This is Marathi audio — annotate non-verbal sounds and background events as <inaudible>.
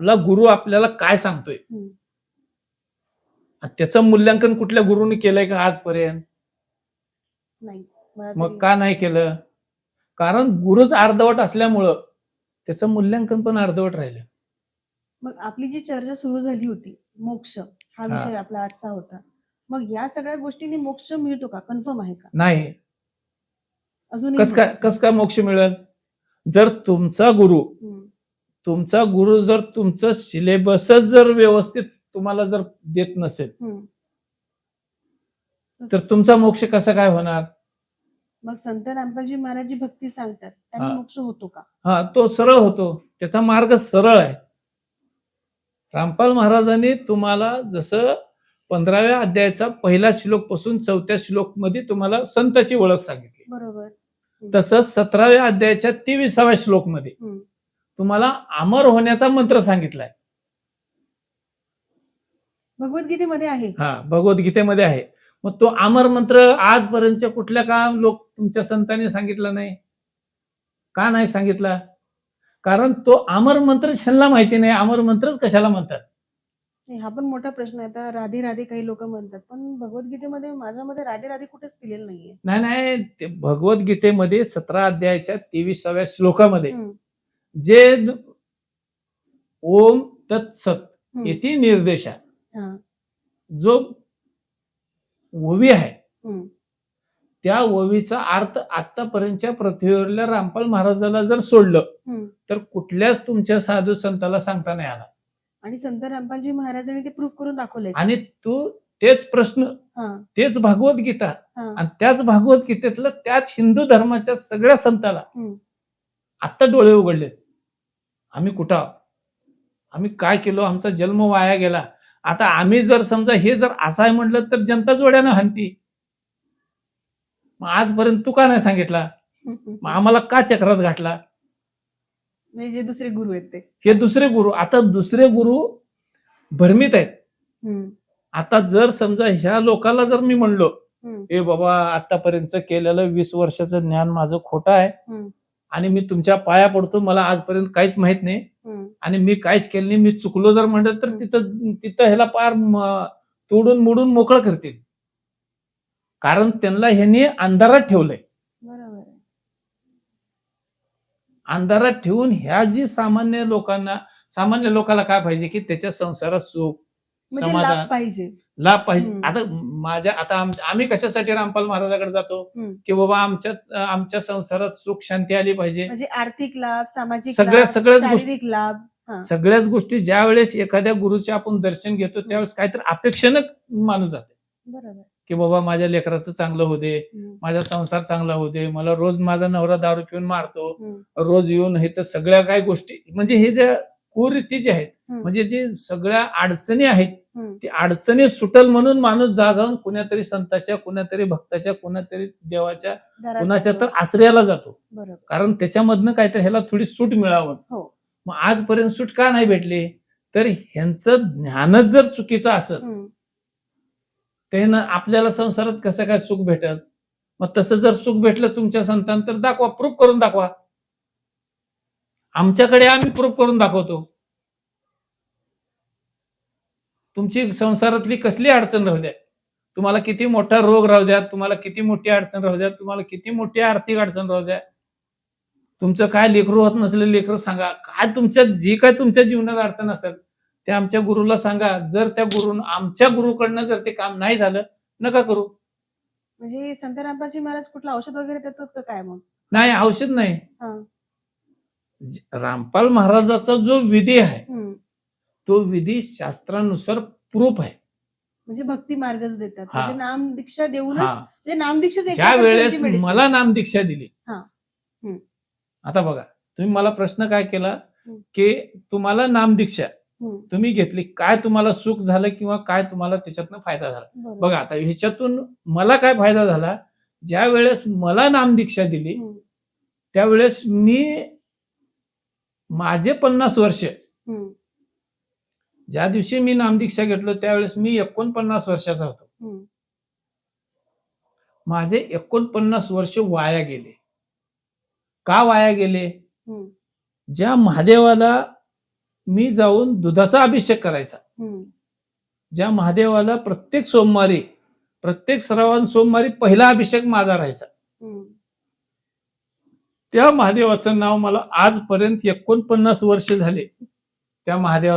आपला गुरु आपल्याला काय सांगतोय? त्याचं मूल्यांकन कुठल्या गुरुने केलंय का आजपर्यंत? मग का नाही केलं? कारण गुरुच अर्धवट असल्यामुळं त्याचं मूल्यांकन पण अर्धवट राहिलं. मग आपली जी चर्चा सुरू झाली होती मोक्ष हा विषय आपला आजचा होता. मग या सगळ्या गोष्टींनी मोक्ष मिळतो का? कन्फर्म आहे का? नाही. अजूनही कस काय. कस काय मोक्ष मिळेल? जर तुमचा गुरु. तुमचा गुरु जर तुमचं सिलेबसच जर व्यवस्थित तुम्हाला जर देत नसेल. तर तुमचा मोक्ष कसा काय होणार मग संत रामपालजी महाराज जी भक्ती सांगतात त्यांनी. मोक्ष होतो का हा तो सरळ होतो त्याचा मार्ग सरळ आहे रामपाल महाराजांनी तुम्हाला जसं पंधराव्या अध्यायाचा पहिला श्लोकपासून चौथ्या श्लोकमध्ये तुम्हाला संताची ओळख सांगितली बरोबर तसंच सतराव्या अध्यायाच्या तेविसाव्या श्लोकमध्ये. तुम्हाला अमर होण्याचा मंत्र सांगितलाय. भगवद्गीतेमध्ये आहे. हा भगवद्गीतेमध्ये आहे. मग तो अमर मंत्र आजपर्यंतच्या कुठल्या का लोक तुमच्या संतांनी सांगितला नाही? का नाही सांगितला? कारण तो अमर मंत्र ह्यांना माहिती नाही. अमर मंत्रच कशाला म्हणतात? हा पण मोठा प्रश्न आहे. आता राधे राधे काही लोक म्हणतात पण भगवद्गीतेमध्ये माझ्या मध्ये राधे राधे कुठेच दिलेलं नाहीये. नाही नाही ते भगवद्गीतेमध्ये सतरा अध्यायाच्या तेविसाव्या श्लोकामध्ये. जे ओम तत्सत. येथे निर्देशा हा. जो ओवी आहे. त्या ओवीचा अर्थ आतापर्यंतच्या पृथ्वीवरल्या रामपाल महाराजाला जर सोडलं. तर कुठल्याच तुमच्या साधू संताला सांगता नाही आला आणि संत रामपालजी महाराजांनी ते प्रूफ करून दाखवलंय आणि तू तेच प्रश्न तेच भागवद्गीता हा आणि त्याच भागवद्गीतेतलं त्याच हिंदू धर्माच्या सगळ्या संताला. आत्ता डोळे उघडले आम्ही कुठं? आम्ही काय केलो आमचा जन्म वाया गेला आता आम्ही जर समजा हे जर असं आहे म्हटलं तर जनता जोड्यानं हनती मग आजपर्यंत तू का नाही सांगितला <laughs> मग आम्हाला का चक्रात घातला म्हणजे जे दुसरे गुरु आहेत ते हे दुसरे गुरु आता दुसरे गुरु भरमीत आहेत. आता जर समजा ह्या लोकाला जर मी म्हणलो. ए बाबा आतापर्यंत केलेलं वीस वर्षाचं ज्ञान माझं खोटं आहे. आणि मी तुमच्या पाया पडतो मला आजपर्यंत काहीच माहीत नाही. आणि मी काहीच केलं नाही. मी चुकलो जर म्हणलं तर. तिथं तिथं ह्याला पार तोडून मोडून मोकळं करतील. कारण त्यांना ह्यांनी अंधारात ठेवलंय. अंधारात ठेवून ह्या जी सामान्य लोकांना सामान्य लोकांना काय पाहिजे की त्याच्या संसारात सुख म्हणजे समाधान. पाहिजे. लाभ पाहिजे. आता माझ्या आता आम- आम्ही कशासाठी रामपाल महाराजाकडे जातो हम्म. की बाबा आमच्या आमच्या संसारात सुख शांती आली पाहिजे म्हणजे आर्थिक लाभ सामाजिक सगळ्या- लाभ सगळ्याच गोष्टी- शारीरिक लाभ सगळ्याच गोष्टी ज्या वेळेस एखाद्या गुरुचे आपण दर्शन घेतो त्यावेळेस काहीतरी अपेक्षेनं माणूस जाते बरोबर की बाबा माझ्या लेकराचं चांगलं होऊ दे हम्म. माझा संसार चांगला होऊ दे मला रोज माझा नवरा दारू पिऊन मारतो हम्म. रोज येऊन हे तर सगळ्या काही गोष्टी म्हणजे हे ज्या कुरीती जे आहेत हम्म. म्हणजे जे सगळ्या अडचणी आहेत. ती अडचणी सुटल म्हणून माणूस जा जाऊन कुणातरी संताच्या कुणातरी भक्ताच्या कुणातरी देवाच्या कुणाच्या. तर आश्रयाला जातो. कारण त्याच्यामधनं काहीतरी ह्याला थोडी सूट मिळावं. हो. मग आजपर्यंत सूट का नाही भेटली? तर ह्यांचं ज्ञानच जर चुकीचं हम्म. त्यानं आपल्याला संसारात कसं काय सुख भेटल? मग तसं जर सुख भेटलं तुमच्या संतान तर दाखवा प्रूफ करून दाखवा. आमच्याकडे आम्ही प्रूफ करून दाखवतो. तुमची संसारातली कसली अडचण राहू द्या. तुम्हाला किती मोठा रोग राहू द्या तुम्हाला किती मोठी अडचण राहू द्या तुम्हाला किती मोठी आर्थिक अडचण राहू द्या. तुमचं काय लेकरू होत नसलं लेकरं सांगा काय तुमच्या जी काय तुमच्या जीवनात अडचण असेल ते आमच्या गुरुला सांगा. जर त्या गुरु आमच्या गुरुकडनं जर ते काम नाही झालं नका करू. म्हणजे संत रामपालजी महाराज कुठलं औषध वगैरे देतात का काय मग? नाही औषध नाही. रामपाल महाराजाचा जो विधी आहे. तो विधी शास्त्रानुसार प्रूफ आहे म्हणजे भक्ती मार्गच देतात हा. म्हणजे नाम दीक्षा देऊनच हा म्हणजे नाम दीक्षाच एक ज्या वेळेस. मला नाम दीक्षा दिली हा. हम्म. आता बघा तुम्ही मला प्रश्न काय केला हम्म. की तुम्हाला नाम दीक्षा. तुम्ही घेतली काय तुम्हाला सुख झालं किंवा काय तुम्हाला त्याच्यातनं फायदा झाला. बघा आता ह्याच्यातून मला काय फायदा झाला ज्या वेळेस मला नाम दीक्षा दिली. त्यावेळेस मी माझे पन्नास वर्ष. ज्या दिवशी मी नामदीक्षा घेतलो त्यावेळेस मी एकोणपन्नास वर्षाचा होतो. माझे एकोणपन्नास वर्ष वाया गेले का वाया गेले. ज्या महादेवाला मी जाऊन दुधाचा अभिषेक करायचा. ज्या महादेवाला प्रत्येक सोमवारी प्रत्येक श्रावण सोमवारी पहिला अभिषेक माझा राहायचा. त्या महादेवाचं नाव मला आजपर्यंत एकोणपन्नास वर्ष झाले त्या महादेवा